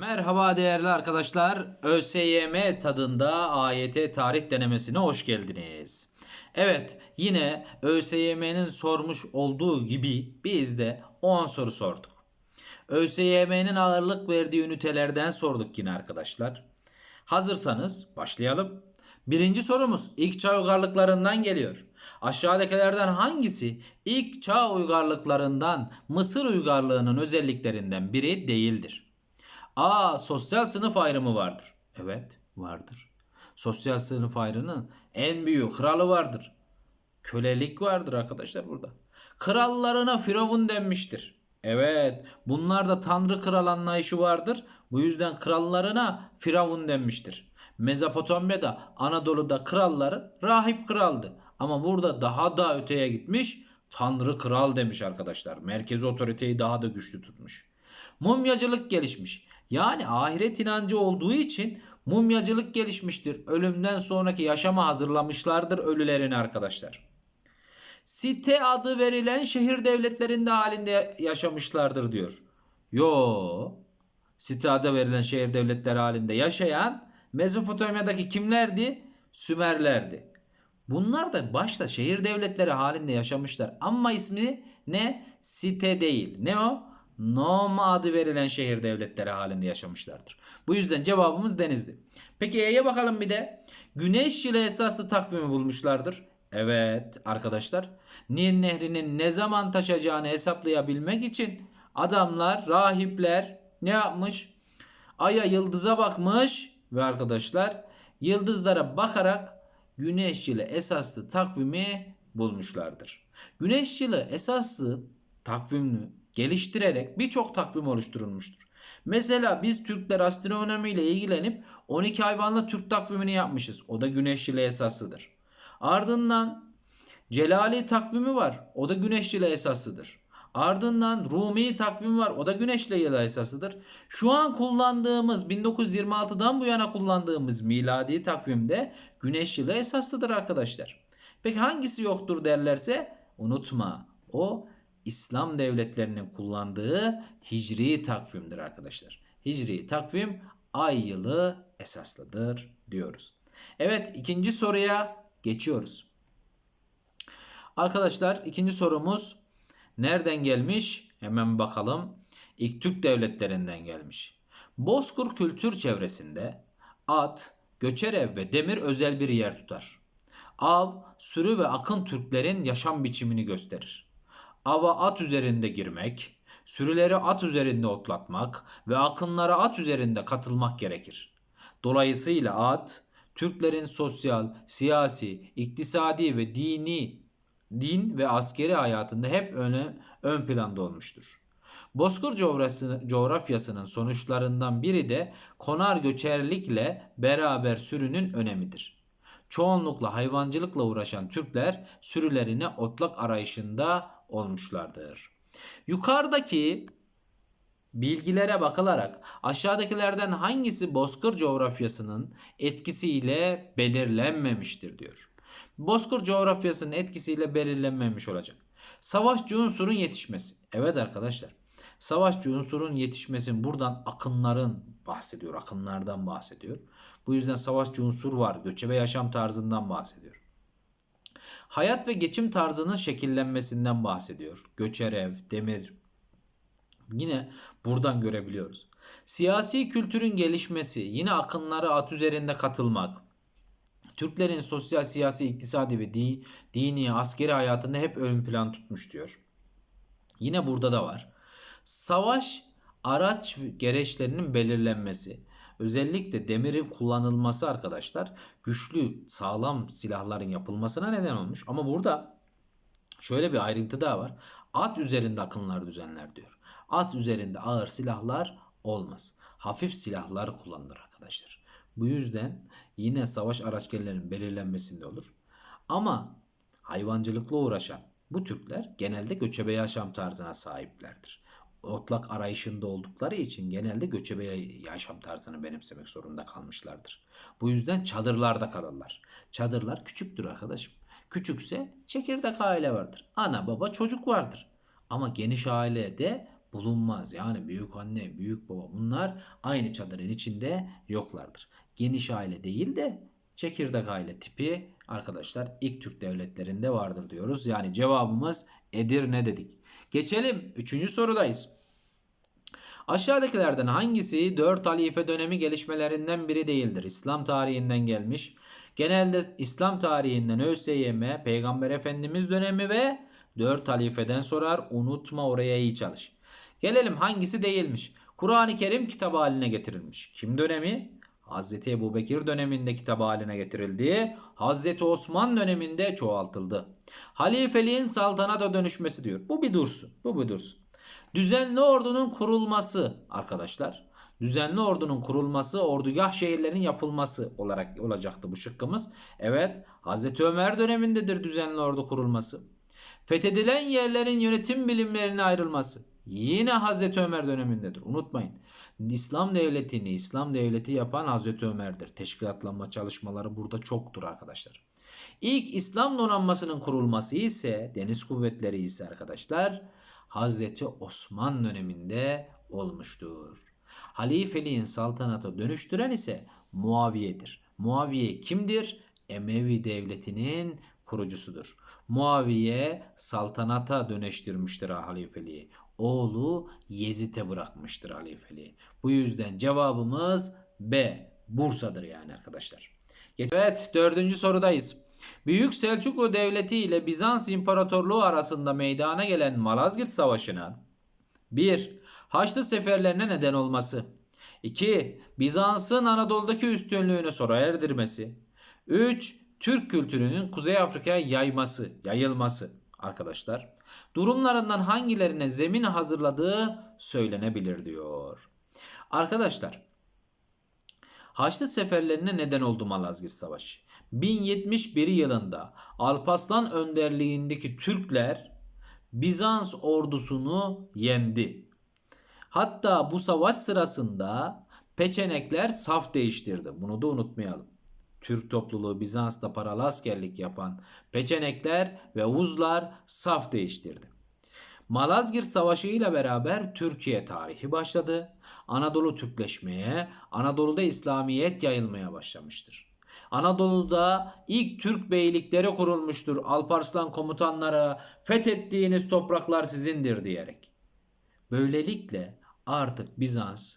Merhaba değerli arkadaşlar. ÖSYM tadında AYT tarih denemesine hoş geldiniz. Evet yine ÖSYM'nin sormuş olduğu gibi biz de 10 soru sorduk. ÖSYM'nin ağırlık verdiği ünitelerden sorduk yine arkadaşlar. Hazırsanız başlayalım. Birinci sorumuz ilk çağ uygarlıklarından geliyor. Aşağıdakilerden hangisi ilk çağ uygarlıklarından Mısır uygarlığının özelliklerinden biri değildir? A. Sosyal sınıf ayrımı vardır. Evet vardır. Sosyal sınıf ayrımının en büyük kralı vardır. Kölelik vardır arkadaşlar burada. Krallarına firavun denmiştir. Evet bunlar da tanrı kral anlayışı vardır. Bu yüzden krallarına firavun denmiştir. Mezopotamya'da Anadolu'da kralları rahip kraldı. Ama burada daha da öteye gitmiş tanrı kral demiş arkadaşlar. Merkezi otoriteyi daha da güçlü tutmuş. Mumyacılık gelişmiş. Yani ahiret inancı olduğu için mumyacılık gelişmiştir. Ölümden sonraki yaşama hazırlamışlardır ölülerini arkadaşlar. Site adı verilen şehir devletlerinde halinde yaşamışlardır diyor. Yo. Site adı verilen şehir devletleri halinde yaşayan Mezopotamya'daki kimlerdi? Sümerlerdi. Bunlar da başta şehir devletleri halinde yaşamışlar. Ama ismi ne? Site değil. Ne o? Noma adı verilen şehir devletleri halinde yaşamışlardır. Bu yüzden cevabımız Denizli. Peki E'ye bakalım bir de. Güneş yılı esaslı takvimi bulmuşlardır. Evet arkadaşlar. Nil nehrinin ne zaman taşacağını hesaplayabilmek için adamlar, rahipler ne yapmış? Ay'a yıldıza bakmış ve arkadaşlar yıldızlara bakarak güneş yılı esaslı takvimi bulmuşlardır. Güneş yılı esaslı takvimini geliştirerek birçok takvim oluşturulmuştur. Mesela biz Türkler astronomi ile ilgilenip 12 hayvanla Türk takvimini yapmışız. O da güneş yılı esaslıdır. Ardından Celali takvimi var. O da güneş yılı esaslıdır. Ardından Rumi takvim var. O da güneş yılı esasıdır. Şu an kullandığımız 1926'dan bu yana kullandığımız miladi takvimde güneş yılı esaslıdır arkadaşlar. Peki hangisi yoktur derlerse unutma. O İslam devletlerinin kullandığı hicri takvimdir arkadaşlar. Hicri takvim ay yılı esaslıdır diyoruz. Evet ikinci soruya geçiyoruz. Arkadaşlar ikinci sorumuz nereden gelmiş? Hemen bakalım. İlk Türk devletlerinden gelmiş. Bozkır kültür çevresinde at, göçerev ve demir özel bir yer tutar. Av, sürü ve akın Türklerin yaşam biçimini gösterir. Ava at üzerinde girmek, sürüleri at üzerinde otlatmak ve akınlara at üzerinde katılmak gerekir. Dolayısıyla at, Türklerin sosyal, siyasi, iktisadi ve dini, din ve askeri hayatında hep öne, ön planda olmuştur. Bozkır coğrafyası- coğrafyasının sonuçlarından biri de konar göçerlikle beraber sürünün önemidir. Çoğunlukla hayvancılıkla uğraşan Türkler sürülerine otlak arayışında olmuşlardır. Yukarıdaki bilgilere bakılarak aşağıdakilerden hangisi Bozkır coğrafyasının etkisiyle belirlenmemiştir diyor. Bozkır coğrafyasının etkisiyle belirlenmemiş olacak. Savaşçı unsurun yetişmesi. Evet arkadaşlar. Savaşçı unsurun yetişmesi buradan akınların bahsediyor. Akınlardan bahsediyor. Bu yüzden savaşçı unsur var. Göçebe yaşam tarzından bahsediyor. Hayat ve geçim tarzının şekillenmesinden bahsediyor. Göçerev, demir yine buradan görebiliyoruz. Siyasi kültürün gelişmesi, yine akınlara at üzerinde katılmak. Türklerin sosyal, siyasi, iktisadi ve di, dini, askeri hayatında hep ön plan tutmuş diyor. Yine burada da var. Savaş araç gereçlerinin belirlenmesi. Özellikle demirin kullanılması arkadaşlar güçlü sağlam silahların yapılmasına neden olmuş. Ama burada şöyle bir ayrıntı daha var. At üzerinde akınlar düzenler diyor. At üzerinde ağır silahlar olmaz. Hafif silahlar kullanılır arkadaşlar. Bu yüzden yine savaş araçlarının belirlenmesinde olur. Ama hayvancılıkla uğraşan bu Türkler genelde göçebe yaşam tarzına sahiplerdir otlak arayışında oldukları için genelde göçebe yaşam tarzını benimsemek zorunda kalmışlardır. Bu yüzden çadırlarda kalırlar. Çadırlar küçüktür arkadaşım. Küçükse çekirdek aile vardır. Ana baba çocuk vardır. Ama geniş ailede bulunmaz. Yani büyük anne, büyük baba bunlar aynı çadırın içinde yoklardır. Geniş aile değil de çekirdek aile tipi arkadaşlar ilk Türk devletlerinde vardır diyoruz. Yani cevabımız Edirne dedik. Geçelim 3. sorudayız. Aşağıdakilerden hangisi 4 halife dönemi gelişmelerinden biri değildir? İslam tarihinden gelmiş. Genelde İslam tarihinden ÖSYM, Peygamber Efendimiz dönemi ve 4 halifeden sorar. Unutma oraya iyi çalış. Gelelim hangisi değilmiş? Kur'an-ı Kerim kitabı haline getirilmiş. Kim dönemi? Hazreti Ebu Bekir döneminde kitap haline getirildi. Hazreti Osman döneminde çoğaltıldı. Halifeliğin saltanata dönüşmesi diyor. Bu bir dursun. Bu bir dursun. Düzenli ordunun kurulması arkadaşlar. Düzenli ordunun kurulması, ordugah şehirlerin yapılması olarak olacaktı bu şıkkımız. Evet, Hazreti Ömer dönemindedir düzenli ordu kurulması. Fethedilen yerlerin yönetim bilimlerine ayrılması. Yine Hazreti Ömer dönemindedir. Unutmayın. İslam devletini İslam devleti yapan Hazreti Ömer'dir. Teşkilatlanma çalışmaları burada çoktur arkadaşlar. İlk İslam donanmasının kurulması ise deniz kuvvetleri ise arkadaşlar Hazreti Osman döneminde olmuştur. Halifeliğin saltanata dönüştüren ise Muaviye'dir. Muaviye kimdir? Emevi devletinin kurucusudur. Muaviye saltanata dönüştürmüştür halifeliği. Oğlu Yezid'e bırakmıştır halifeliği. Bu yüzden cevabımız B. Bursa'dır yani arkadaşlar. Evet dördüncü sorudayız. Büyük Selçuklu Devleti ile Bizans İmparatorluğu arasında meydana gelen Malazgirt Savaşı'nın 1. Haçlı seferlerine neden olması 2. Bizans'ın Anadolu'daki üstünlüğünü sona erdirmesi 3. Türk kültürünün Kuzey Afrika'ya yayması, yayılması arkadaşlar. Durumlarından hangilerine zemin hazırladığı söylenebilir diyor. Arkadaşlar Haçlı seferlerine neden oldu Malazgirt Savaşı. 1071 yılında Alparslan önderliğindeki Türkler Bizans ordusunu yendi. Hatta bu savaş sırasında Peçenekler saf değiştirdi. Bunu da unutmayalım. Türk topluluğu Bizans'ta paralı askerlik yapan Peçenekler ve Uzlar saf değiştirdi. Malazgirt Savaşı ile beraber Türkiye tarihi başladı. Anadolu Türkleşmeye, Anadolu'da İslamiyet yayılmaya başlamıştır. Anadolu'da ilk Türk beylikleri kurulmuştur. Alparslan komutanlara fethettiğiniz topraklar sizindir diyerek. Böylelikle artık Bizans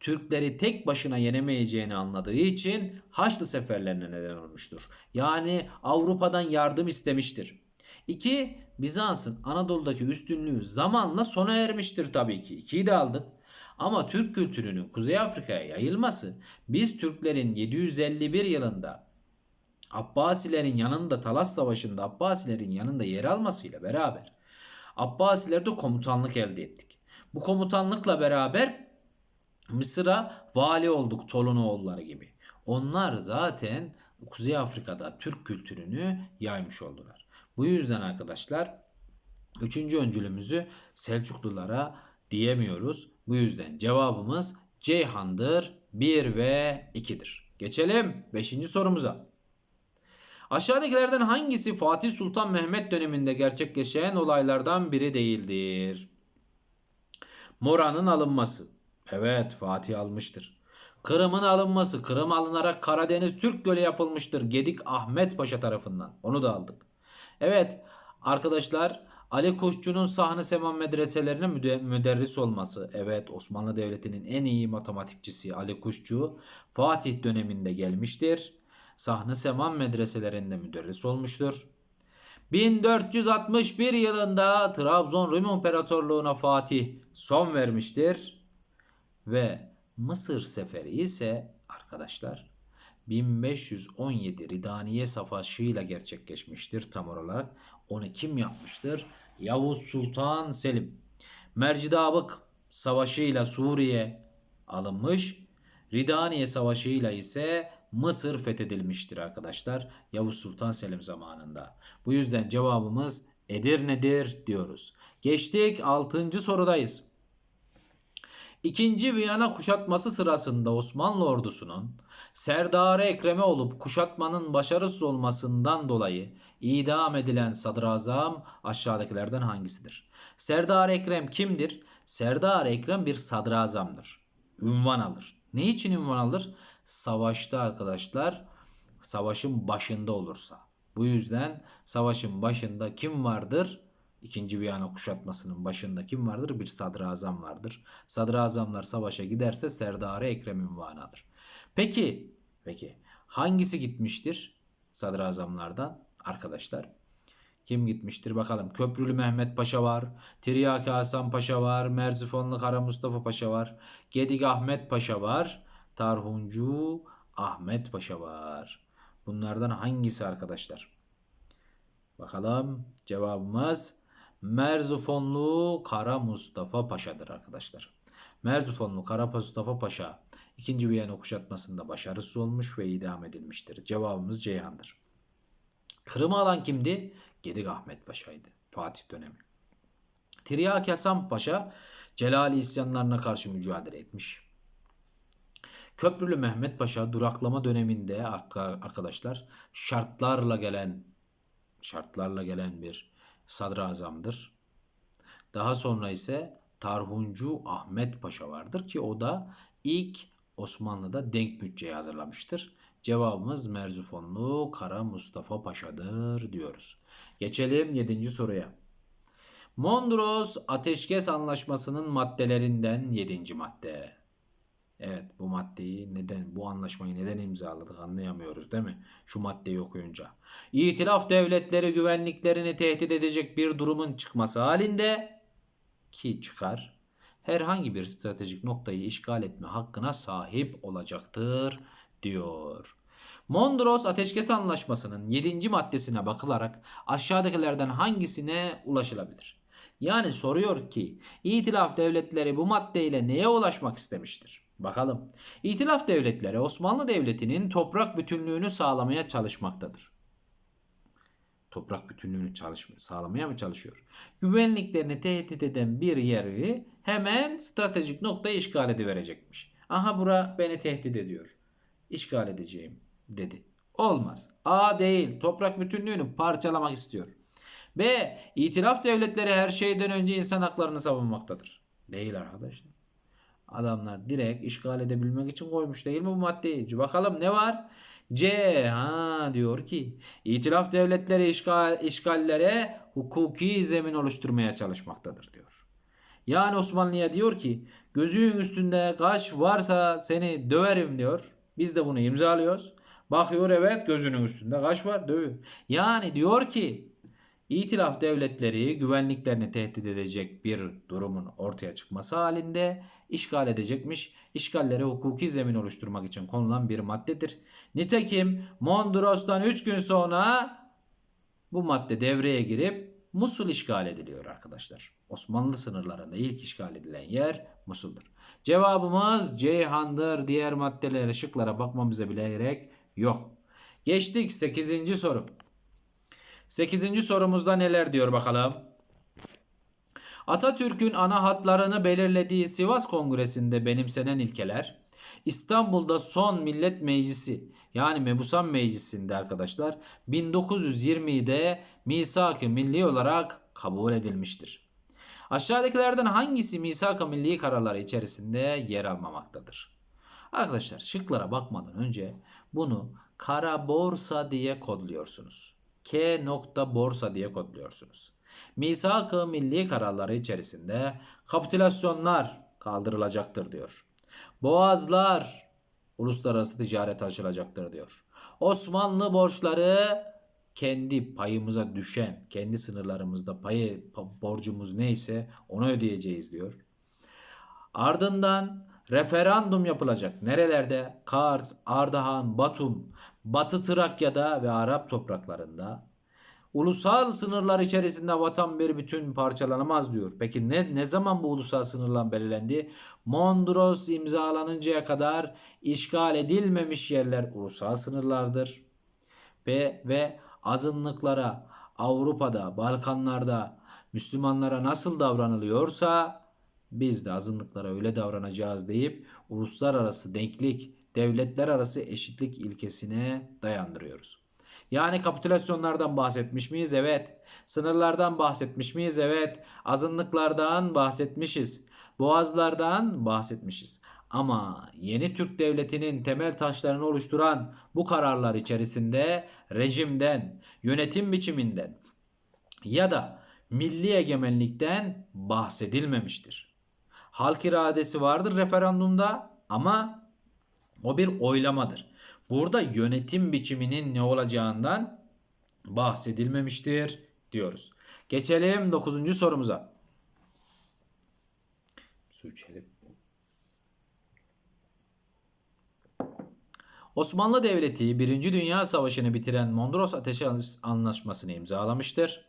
Türkleri tek başına yenemeyeceğini anladığı için Haçlı seferlerine neden olmuştur. Yani Avrupa'dan yardım istemiştir. 2. Bizans'ın Anadolu'daki üstünlüğü zamanla sona ermiştir tabii ki. 2'yi de aldık. Ama Türk kültürünün Kuzey Afrika'ya yayılması biz Türklerin 751 yılında Abbasilerin yanında Talas Savaşı'nda Abbasilerin yanında yer almasıyla beraber Abbasilerde komutanlık elde ettik. Bu komutanlıkla beraber Mısır'a vali olduk Tolunoğulları gibi. Onlar zaten Kuzey Afrika'da Türk kültürünü yaymış oldular. Bu yüzden arkadaşlar üçüncü öncülümüzü Selçuklulara diyemiyoruz. Bu yüzden cevabımız Ceyhan'dır. 1 ve 2'dir. Geçelim 5. sorumuza. Aşağıdakilerden hangisi Fatih Sultan Mehmet döneminde gerçekleşen olaylardan biri değildir? Mora'nın alınması. Evet Fatih almıştır. Kırım'ın alınması. Kırım alınarak Karadeniz Türk Gölü yapılmıştır. Gedik Ahmet Paşa tarafından. Onu da aldık. Evet arkadaşlar Ali Kuşçu'nun sahne seman medreselerine müderris olması. Evet Osmanlı Devleti'nin en iyi matematikçisi Ali Kuşçu Fatih döneminde gelmiştir. Sahne seman medreselerinde müderris olmuştur. 1461 yılında Trabzon Rum İmparatorluğu'na Fatih son vermiştir. Ve Mısır seferi ise arkadaşlar 1517 Ridaniye Savaşı ile gerçekleşmiştir tam olarak. Onu kim yapmıştır? Yavuz Sultan Selim. Mercidabık Savaşı ile Suriye alınmış. Ridaniye Savaşı ile ise Mısır fethedilmiştir arkadaşlar. Yavuz Sultan Selim zamanında. Bu yüzden cevabımız Edirne'dir diyoruz. Geçtik 6. sorudayız. İkinci Viyana kuşatması sırasında Osmanlı ordusunun Serdar Ekrem'e olup kuşatmanın başarısız olmasından dolayı idam edilen sadrazam aşağıdakilerden hangisidir? Serdar Ekrem kimdir? Serdar Ekrem bir sadrazamdır. Ünvan alır. Ne için ünvan alır? Savaşta arkadaşlar savaşın başında olursa. Bu yüzden savaşın başında kim vardır? İkinci Viyana kuşatmasının başında kim vardır? Bir sadrazam vardır. Sadrazamlar savaşa giderse Serdar-ı Ekrem ünvanı alır. Peki, peki hangisi gitmiştir sadrazamlardan arkadaşlar? Kim gitmiştir bakalım. Köprülü Mehmet Paşa var. Tiryaki Hasan Paşa var. Merzifonlu Kara Mustafa Paşa var. Gedik Ahmet Paşa var. Tarhuncu Ahmet Paşa var. Bunlardan hangisi arkadaşlar? Bakalım cevabımız Merzifonlu Kara Mustafa Paşa'dır arkadaşlar. Merzifonlu Kara Mustafa Paşa 2. Viyana kuşatmasında başarısız olmuş ve idam edilmiştir. Cevabımız Ceyhan'dır. Kırım'ı alan kimdi? Gedik Ahmet Paşa'ydı. Fatih dönemi. Tiryaki Hasan Paşa Celali isyanlarına karşı mücadele etmiş. Köprülü Mehmet Paşa duraklama döneminde arkadaşlar şartlarla gelen şartlarla gelen bir sadrazamdır. Daha sonra ise Tarhuncu Ahmet Paşa vardır ki o da ilk Osmanlı'da denk bütçeyi hazırlamıştır. Cevabımız Merzifonlu Kara Mustafa Paşa'dır diyoruz. Geçelim 7. soruya. Mondros Ateşkes Anlaşması'nın maddelerinden 7. madde. Evet bu maddeyi neden bu anlaşmayı neden imzaladık anlayamıyoruz değil mi? Şu maddeyi okuyunca. İtilaf devletleri güvenliklerini tehdit edecek bir durumun çıkması halinde ki çıkar herhangi bir stratejik noktayı işgal etme hakkına sahip olacaktır diyor. Mondros Ateşkes Anlaşması'nın 7. maddesine bakılarak aşağıdakilerden hangisine ulaşılabilir? Yani soruyor ki İtilaf devletleri bu maddeyle neye ulaşmak istemiştir? Bakalım. İtilaf devletleri Osmanlı Devleti'nin toprak bütünlüğünü sağlamaya çalışmaktadır. Toprak bütünlüğünü çalış sağlamaya mı çalışıyor? Güvenliklerini tehdit eden bir yeri hemen stratejik noktayı işgal ediverecekmiş. Aha bura beni tehdit ediyor. İşgal edeceğim dedi. Olmaz. A değil. Toprak bütünlüğünü parçalamak istiyor. B. İtilaf devletleri her şeyden önce insan haklarını savunmaktadır. Değil arkadaşlar. Adamlar direkt işgal edebilmek için koymuş değil mi bu maddeyi? Bakalım ne var? C ha diyor ki itilaf devletleri işgal, işgallere hukuki zemin oluşturmaya çalışmaktadır diyor. Yani Osmanlı'ya diyor ki gözünün üstünde kaş varsa seni döverim diyor. Biz de bunu imzalıyoruz. Bakıyor evet gözünün üstünde kaş var dövüyor. Yani diyor ki İtilaf devletleri güvenliklerini tehdit edecek bir durumun ortaya çıkması halinde işgal edecekmiş. İşgallere hukuki zemin oluşturmak için konulan bir maddedir. Nitekim Mondros'tan 3 gün sonra bu madde devreye girip Musul işgal ediliyor arkadaşlar. Osmanlı sınırlarında ilk işgal edilen yer Musul'dur. Cevabımız Ceyhan'dır. Diğer maddelere şıklara bakmamıza bile gerek yok. Geçtik 8. soru. 8. sorumuzda neler diyor bakalım. Atatürk'ün ana hatlarını belirlediği Sivas Kongresi'nde benimsenen ilkeler İstanbul'da son Millet Meclisi yani Mebusan Meclisi'nde arkadaşlar 1920'de misak-ı milli olarak kabul edilmiştir. Aşağıdakilerden hangisi misak-ı milli kararları içerisinde yer almamaktadır? Arkadaşlar şıklara bakmadan önce bunu kara borsa diye kodluyorsunuz. K nokta borsa diye kodluyorsunuz. Misak-ı milli kararları içerisinde kapitülasyonlar kaldırılacaktır diyor. Boğazlar uluslararası ticaret açılacaktır diyor. Osmanlı borçları kendi payımıza düşen, kendi sınırlarımızda payı borcumuz neyse onu ödeyeceğiz diyor. Ardından referandum yapılacak. Nerelerde? Kars, Ardahan, Batum, Batı Trakya'da ve Arap topraklarında. Ulusal sınırlar içerisinde vatan bir bütün parçalanamaz diyor. Peki ne ne zaman bu ulusal sınırlar belirlendi? Mondros imzalanıncaya kadar işgal edilmemiş yerler ulusal sınırlardır. Ve, ve azınlıklara Avrupa'da, Balkanlarda Müslümanlara nasıl davranılıyorsa biz de azınlıklara öyle davranacağız deyip uluslararası denklik, devletler arası eşitlik ilkesine dayandırıyoruz. Yani kapitülasyonlardan bahsetmiş miyiz? Evet. Sınırlardan bahsetmiş miyiz? Evet. Azınlıklardan bahsetmişiz. boğazlardan bahsetmişiz. Ama yeni Türk Devleti'nin temel taşlarını oluşturan bu kararlar içerisinde rejimden, yönetim biçiminden ya da milli egemenlikten bahsedilmemiştir. Halk iradesi vardır referandumda ama o bir oylamadır. Burada yönetim biçiminin ne olacağından bahsedilmemiştir diyoruz. Geçelim 9. sorumuza. Su içelim. Osmanlı Devleti 1. Dünya Savaşı'nı bitiren Mondros Ateşi Anlaşması'nı imzalamıştır.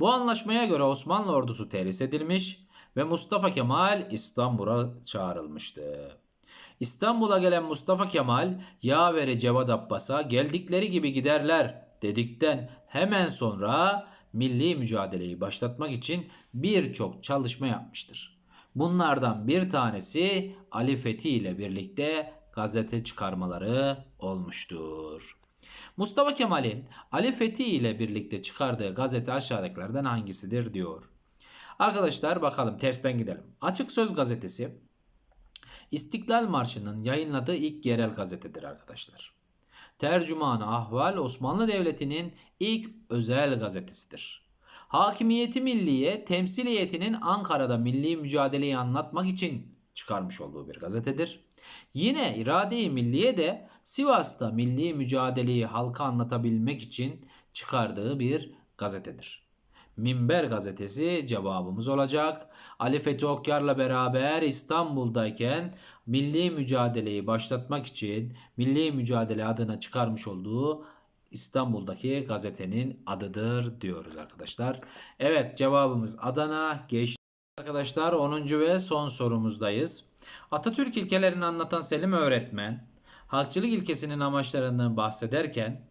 Bu anlaşmaya göre Osmanlı ordusu terhis edilmiş ve Mustafa Kemal İstanbul'a çağrılmıştı. İstanbul'a gelen Mustafa Kemal yaveri Cevat Abbas'a geldikleri gibi giderler dedikten hemen sonra milli mücadeleyi başlatmak için birçok çalışma yapmıştır. Bunlardan bir tanesi Ali Fethi ile birlikte gazete çıkarmaları olmuştur. Mustafa Kemal'in Ali Fethi ile birlikte çıkardığı gazete aşağıdakilerden hangisidir diyor. Arkadaşlar bakalım tersten gidelim. Açık Söz gazetesi İstiklal Marşı'nın yayınladığı ilk yerel gazetedir arkadaşlar. Tercümanı Ahval Osmanlı Devleti'nin ilk özel gazetesidir. Hakimiyeti Milliye temsiliyetinin Ankara'da milli mücadeleyi anlatmak için çıkarmış olduğu bir gazetedir. Yine irade-i milliye de Sivas'ta milli mücadeleyi halka anlatabilmek için çıkardığı bir gazetedir. Minber gazetesi cevabımız olacak. Ali Fethi Okyar'la beraber İstanbul'dayken milli mücadeleyi başlatmak için milli mücadele adına çıkarmış olduğu İstanbul'daki gazetenin adıdır diyoruz arkadaşlar. Evet cevabımız Adana geçti. Arkadaşlar 10. ve son sorumuzdayız. Atatürk ilkelerini anlatan Selim öğretmen halkçılık ilkesinin amaçlarından bahsederken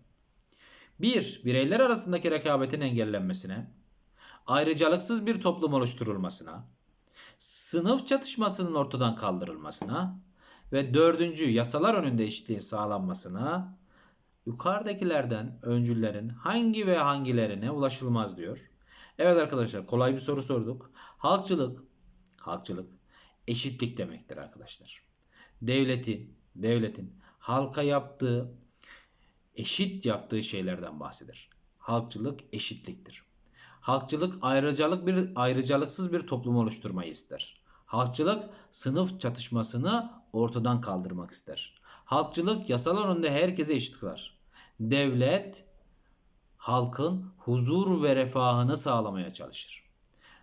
bir Bireyler arasındaki rekabetin engellenmesine, ayrıcalıksız bir toplum oluşturulmasına, sınıf çatışmasının ortadan kaldırılmasına ve dördüncü yasalar önünde eşitliğin sağlanmasına yukarıdakilerden öncüllerin hangi ve hangilerine ulaşılmaz diyor. Evet arkadaşlar kolay bir soru sorduk. Halkçılık, halkçılık eşitlik demektir arkadaşlar. Devletin, devletin halka yaptığı, eşit yaptığı şeylerden bahseder. Halkçılık eşitliktir. Halkçılık ayrıcalık bir ayrıcalıksız bir toplum oluşturmayı ister. Halkçılık sınıf çatışmasını ortadan kaldırmak ister. Halkçılık yasal önünde herkese eşit kılar. Devlet halkın huzur ve refahını sağlamaya çalışır.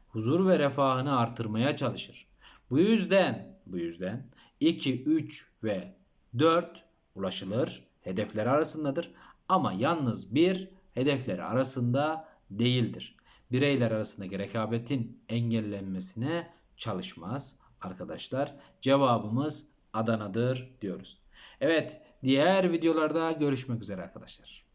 Huzur ve refahını artırmaya çalışır. Bu yüzden bu yüzden 2, 3 ve 4 ulaşılır. Hedefler arasındadır. Ama yalnız bir hedefleri arasında değildir. Bireyler arasındaki rekabetin engellenmesine çalışmaz arkadaşlar. Cevabımız Adana'dır diyoruz. Evet diğer videolarda görüşmek üzere arkadaşlar.